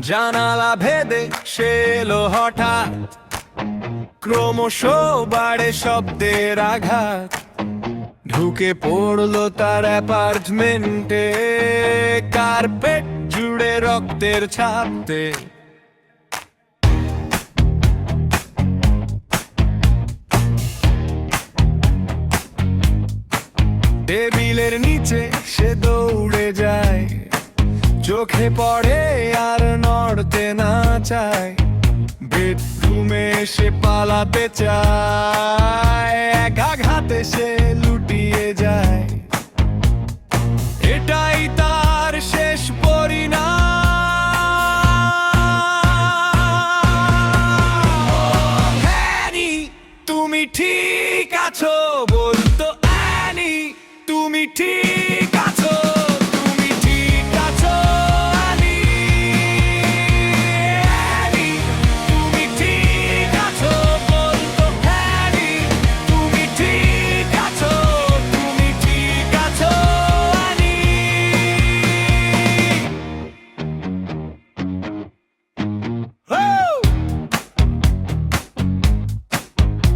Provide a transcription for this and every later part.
জানালা ভেদে সে এলো হঠাৎ। ক্রমশ বাড়ে শব্দের আঘাত। ঢুকে পড়ল তার অ্যাপার্টমেন্টে। কার্পেট জুড়ে রক্তের ছাপতে। টেবিলের নিচে সে দৌড়ে যায়। চোখে পড়ে আর নড়তে না চায়। বেডরুমে সে পালাতে চায়। এক আঘাতে সে লুটিয়ে যায়। এটাই তার শেষ পরিণাম। তুমি ঠিক আছো বলতো অ্যানি, তুমি ঠিক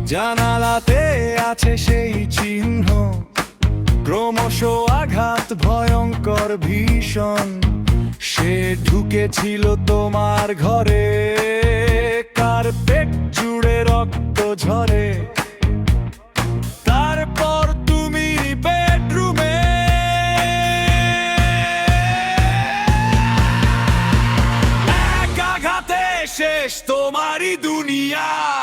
জানালাতে আছে সেই চিহ্ন। ক্রমশ আঘাত, ভয়ঙ্কর ভীষণ। সে ঢুকেছিল তোমার ঘরে। কার্পেট জুড়ে রক্ত ঝরে। তারপর তুমি বেডরুমে। এক আঘাতে শেষ তোমারই দুনিয়া।